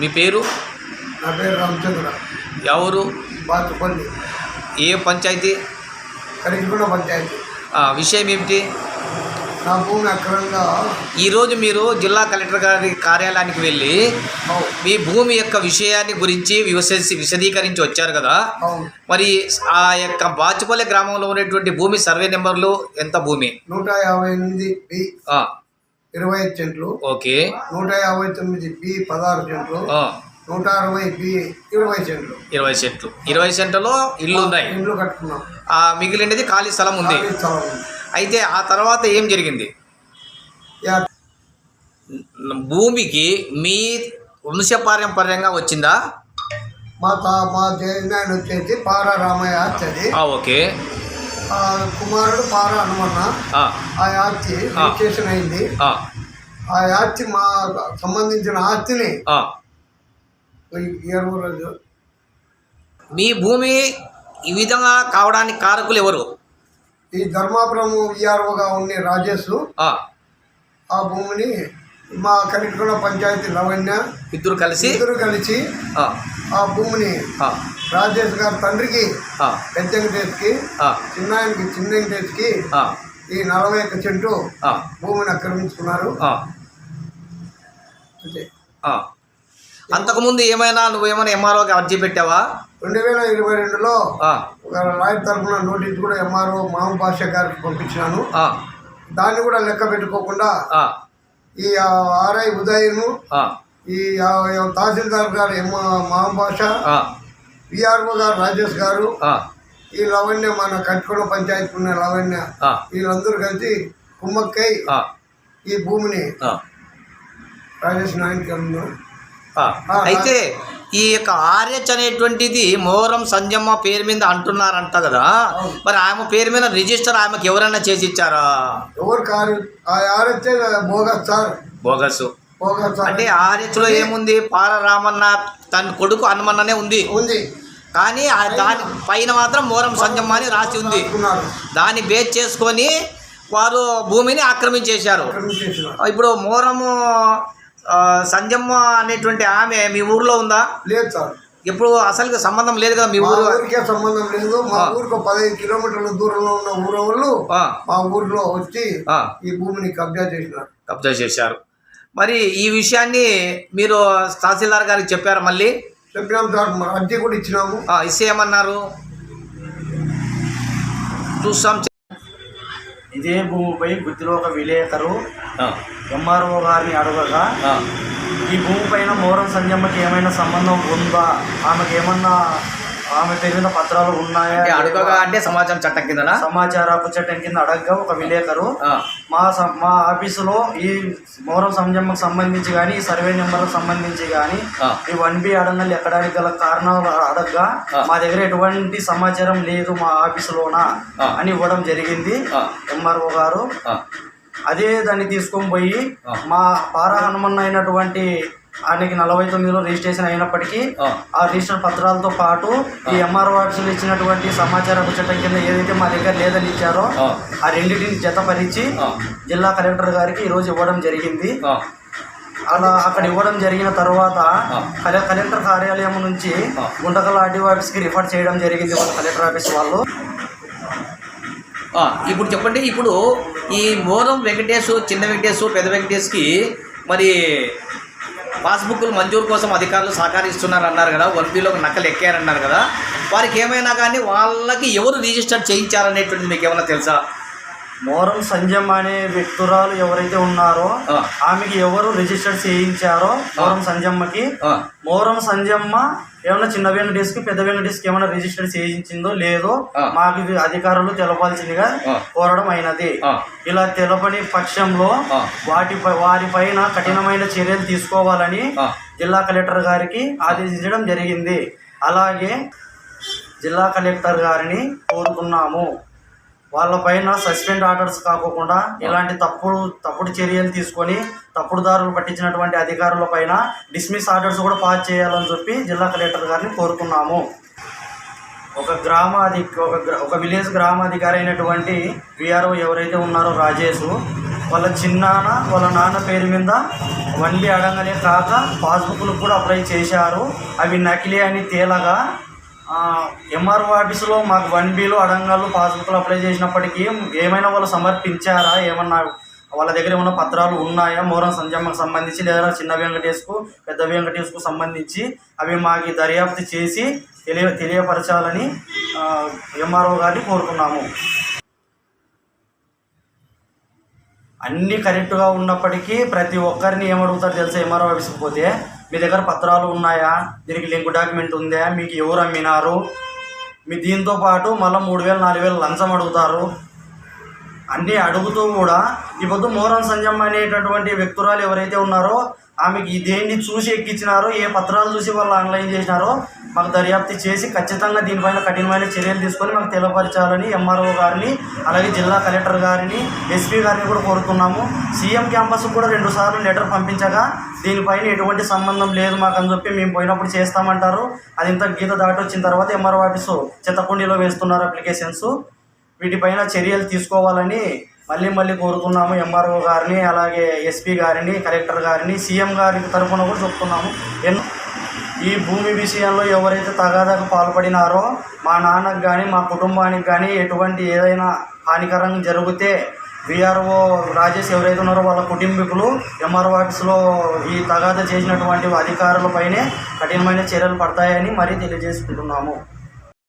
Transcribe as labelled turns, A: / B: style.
A: మీ పేరు?
B: నా పేరు రామచంద్ర.
A: ఎవరు?
B: బాచుపల్లి
A: ఏ పంచాయతీ?
B: కరిగిగూడ పంచాయతీ.
A: విషయం ఏమిటి?
B: నా భూమి అక్రమంగా
A: ఈరోజు మీరు జిల్లా కలెక్టర్ గారి కార్యాలయానికి వెళ్ళి మీ భూమి యొక్క విషయాన్ని గురించి వివసి విశదీకరించి వచ్చారు కదా? మరి ఆ యొక్క బాచుపల్లి గ్రామంలో ఉన్నటువంటి భూమి సర్వే నెంబర్లు ఎంత భూమి?
B: నూట యాభై ఎనిమిది ఇరవై ఐదు సెంట్లు.
A: ఓకే.
B: నూట యాభై తొమ్మిది బి పదహారు సెంట్లు. నూట అరవై బి ఇరవై సెంట్లు.
A: ఇరవై సెంట్లు. ఇరవై సెంట్లలో ఇల్లు ఉన్నాయి.
B: ఇండ్లు కట్టుకున్నాం.
A: ఆ మిగిలినది ఖాళీ స్థలం ఉంది. అయితే ఆ తర్వాత ఏం జరిగింది? భూమికి మీ వంశపారంపర్యంగా వచ్చిందా?
B: మా తా మా జయనాయన వచ్చేసి పారా రామయ్య
A: ఆ, ఓకే.
B: కుమారుడు పారా హనుమన్న.
A: ఆ,
B: రిజిస్ట్రేషన్ అయింది.
A: ఆ,
B: ఆ ఆర్చి మా సంబంధించిన ఆస్తిని
A: మీ భూమి ఈ విధంగా కావడానికి కారకులు ఎవరు?
B: ఈ ధర్మాపురం విఆర్ఓగా ఉండే రాజేష్
A: ఆ,
B: భూమిని మా కరికొండ పంచాయతీ లవణ్య
A: ఇద్దరు కలిసి?
B: ఇద్దరు కలిసి
A: ఆ,
B: భూమిని రాజేష్ గారి తండ్రికి పెద్ద వెంకటేష్కి
A: ఆ,
B: చిన్నాయనకి చిన్న వెంకటేష్కి ఈ నలభై ఒక్క చెంటు భూమిని ఆక్రమించుకున్నారు
A: అంతకుముందు ఏమైనా నువ్వేమైనా ఎంఆర్ఓకి అర్జీ పెట్టావా?
B: రెండు వేల ఇరవై రెండులో ఒక లాయర్ తరఫున నోటీస్ కూడా ఎంఆర్ఓ మామ భాష గారికి పంపించినాను. దాన్ని కూడా లెక్క పెట్టుకోకుండా ఈ ఆర్ఐ ఉదయను ఈ తహసీల్దార్ గారు మామ భాష విఆర్ఓ గారు రాజేష్ గారు ఈ లవణ్య మన కట్టుకోడ పంచాయతీ ఉన్న లవణ్య వీళ్ళందరూ కలిసి కుమ్మక్కై ఈ భూమిని
A: ఆ.
B: రాజేష్ నాయన్కి అమ్మినారు
A: ఆ. అయితే ఈ యొక్క ఆర్హెచ్ అనేటువంటిది మోరం సంజమ్మ పేరు మీద అంటున్నారంట కదా. మరి ఆమె పేరు మీద రిజిస్టర్ ఆమెకి ఎవరైనా చేసి ఇచ్చారా?
B: ఎవరు కారు? Bogus sir.
A: అంటే ఆర్హెచ్లో ఏముంది? పాల రామన్న తన కొడుకు హనుమన్ననే ఉంది.
B: ఉంది.
A: కానీ దాని పైన మాత్రం మోరం సంజమ్మ అని రాసి ఉంది. దాన్ని బేస్ చేసుకొని వారు భూమిని ఆక్రమించేశారు. ఇప్పుడు మోరము సంజమ్మ అనేటువంటి ఆమె మీ ఊర్లో ఉందా?
B: లేదు సార్.
A: ఎప్పుడు అసలు సంబంధం లేదు కదా మీ ఊరు?
B: ఊరికే సంబంధం లేదు. మా. ఊరికి ఒక పదిహేను కిలోమీటర్ల దూరంలో ఉన్న ఊరు వాళ్ళు మా ఊరిలో వచ్చి ఈ భూమిని కబ్జా చేసినారు.
A: కబ్జా చేశారు. మరి ఈ విషయాన్ని మీరు తహసీల్దార్ గారికి చెప్పారు మళ్ళీ?
B: చెప్పినాం సార్. అర్జీ కూడా ఇచ్చినాము.
A: ఇస్తే ఏమన్నారు? చూస్తాం.
C: ఇదే భూమిపై గుత్తిలో ఒక విలేకరు ఎంఆర్ఓ గారిని అడగగా ఈ భూమి పైన మోరం సంజమ్మకి ఏమైనా సంబంధం ఉందా? ఆమెకి ఏమన్నా ఆమె పేరు మీద పత్రాలు ఉన్నాయా
A: అంటే అడుగగా అంటే సమాజం చట్టం కిందనా
C: సమాచార హక్కు చట్టం కింద అడగగా ఒక విలేకరు మా మా ఆఫీసులో ఈ మోరం సంజమ్మకు సంబంధించి కానీ ఈ సర్వే నెంబర్కి సంబంధించి కానీ. ఈ వన్ బి అడంగల్ ఎక్కడానికి గల కారణాలు అడగగా. మా దగ్గర ఎటువంటి సమాచారం లేదు మా ఆఫీసులోన. అని ఇవ్వడం జరిగింది. ఎంఆర్ఓ గారు అదే దాన్ని తీసుకొని పోయి. మా పారా హనుమన్ అయినటువంటి ఆయనకి నలభై తొమ్మిదిలో రిజిస్ట్రేషన్ అయినప్పటికీ
A: ఆ.
C: రిజిస్టర్ పత్రాలతో పాటు ఈ ఎంఆర్ఓ ఆఫీసులు ఇచ్చినటువంటి సమాచార చట్టం కింద ఏదైతే మా దగ్గర లేదని ఇచ్చారో
A: ఆ.
C: రెండింటిని జతపరిచి. జిల్లా కలెక్టర్ గారికి ఈరోజు ఇవ్వడం జరిగింది అలా అక్కడ ఇవ్వడం జరిగిన తర్వాత కలెక్టర్ కార్యాలయం నుంచి. గుంటకల్ ఆర్డీఓ ఆఫీస్కి రిఫర్ చేయడం జరిగింది వాళ్ళ కలెక్టర్ ఆఫీస్ వాళ్ళు
A: ఇప్పుడు చెప్పండి ఇప్పుడు ఈ మోరం వెంకటేష్ చిన్న వెంకటేష్ పెద్ద వెంకటేష్కి మరి పాస్బుక్లు మంజూరు కోసం అధికారులు సహకరిస్తున్నారు అన్నారు కదా వన్ బిలో నక్కలు ఎక్కారన్నారు కదా. వారికి ఏమైనా కానీ వాళ్ళకి ఎవరు రిజిస్టర్ చేయించారనేటువంటిది మీకు ఏమైనా తెలుసా?
C: మోరం సంజయ్ అనే వ్యక్తురాలు ఎవరైతే ఉన్నారో. ఆమెకి ఎవరు రిజిస్టర్ చేయించారో మోరం సంజమ్మకి మోరం సంజమ్మ ఏమైనా చిన్న వెంకటేష్కి పెద్ద వెంకటేష్కి ఏమైనా రిజిస్టర్ చేయించిందో లేదో. మాకు అధికారులు తెలపాల్సిందిగా. కోరడం అయినది. ఇలా తెలపని పక్షంలో
A: ఆ.
C: వాటిపై వారిపైన కఠినమైన చర్యలు తీసుకోవాలని. జిల్లా కలెక్టర్ గారికి ఆదేశించడం జరిగింది అలాగే జిల్లా కలెక్టర్ గారిని కోరుకున్నాము వాళ్ళపైన సస్పెండ్ ఆర్డర్స్ కాకోకుండా ఇలాంటి తప్పుడు తప్పుడు చర్యలు తీసుకొని తప్పుడుదారులు పట్టించినటువంటి అధికారుల పైన డిస్మిస్ ఆర్డర్స్ కూడా పాస్ చేయాలని చెప్పి జిల్లా కలెక్టర్ గారిని కోరుకున్నాము. ఒక గ్రామ అధి ఒక ఒక విలేజ్ గ్రామాధికారి అయినటువంటి విఆర్ఓ ఎవరైతే ఉన్నారో రాజేష్ వాళ్ళ చిన్నాన్న వాళ్ళ నాన్న పేరు మీద వండి అడగనే కాక పాస్బుక్లు కూడా అప్లై చేశారు. అవి నకిలీ అని తేలగా ఎంఆర్ఓ ఆఫీసులో మాకు వన్ బిలో అడంగాలు పాస్బుక్లు అప్లై చేసినప్పటికీ ఏమైనా వాళ్ళు సమర్పించారా? ఏమన్నా వాళ్ళ దగ్గర ఏమైనా పత్రాలు ఉన్నాయా? మోరం సంజమ్మకు సంబంధించి లేదా చిన్న వెంకటేష్కు పెద్ద వెంకటేష్కు సంబంధించి అవి మాకు దర్యాప్తు చేసి తెలియ తెలియపరచాలని ఎంఆర్ఓ గారిని కోరుతున్నాము అన్నీ కరెక్ట్గా ఉన్నప్పటికీ ప్రతి ఒక్కరిని ఏమడుగుతారు తెలుసా? ఎంఆర్ఓ ఆఫీస్కి పోతే మీ దగ్గర పత్రాలు ఉన్నాయా? దీనికి లింక్ డాక్యుమెంట్ ఉందా? మీకు ఎవరు అమ్మినారు? మీ దీంతో పాటు మళ్ళీ మూడు వేలు నాలుగు వేలు లంచం అడుగుతారు. అన్నీ అడుగుతూ కూడా ఈ పొద్దు మోహన్ సంజమ్మ అనేటటువంటి వ్యక్తురాలు ఎవరైతే ఉన్నారో ఆమెకి దేన్ని చూసి ఎక్కించినారో ఏ పత్రాలు చూసి వాళ్ళు ఆన్లైన్ చేసినారో మాకు దర్యాప్తు చేసి ఖచ్చితంగా దీనిపైన కఠినమైన చర్యలు తీసుకొని మాకు తెలియపరచాలని ఎంఆర్ఓ గారిని అలాగే జిల్లా కలెక్టర్ గారిని ఎస్పీ గారిని కూడా కోరుతున్నాము. సీఎం క్యాంపస్ కూడా రెండు సార్లు లెటర్ పంపించగా దీనిపైన ఎటువంటి సంబంధం లేదు మాకు అని చెప్పి మేము పోయినప్పుడు చేస్తామంటారు. అది ఇంత గీత దాటి వచ్చిన తర్వాత ఎంఆర్ఓ ఆఫీసు చెత్తకుండీలో వేస్తున్నారు అప్లికేషన్స్. వీటిపైన చర్యలు తీసుకోవాలని మళ్ళీ మళ్ళీ కోరుతున్నాము ఎంఆర్ఓ గారిని అలాగే ఎస్పీ గారిని కలెక్టర్ గారిని సీఎం గారి తరఫున కూడా చెప్తున్నాము. ఎన్నో ఈ భూమి విషయంలో ఎవరైతే తగాదాకు పాల్పడినారో మా నాన్నకు కానీ మా కుటుంబానికి కానీ ఎటువంటి ఏదైనా హానికరంగా జరిగితే విఆర్ఓ రాజేష్ ఎవరైతే ఉన్నారో వాళ్ళ కుటుంబీకులు ఎంఆర్ఓ ఆఫీస్లో ఈ తగాదా చేసినటువంటి అధికారులపైనే కఠినమైన చర్యలు పడతాయని మరీ తెలియజేసుకుంటున్నాము.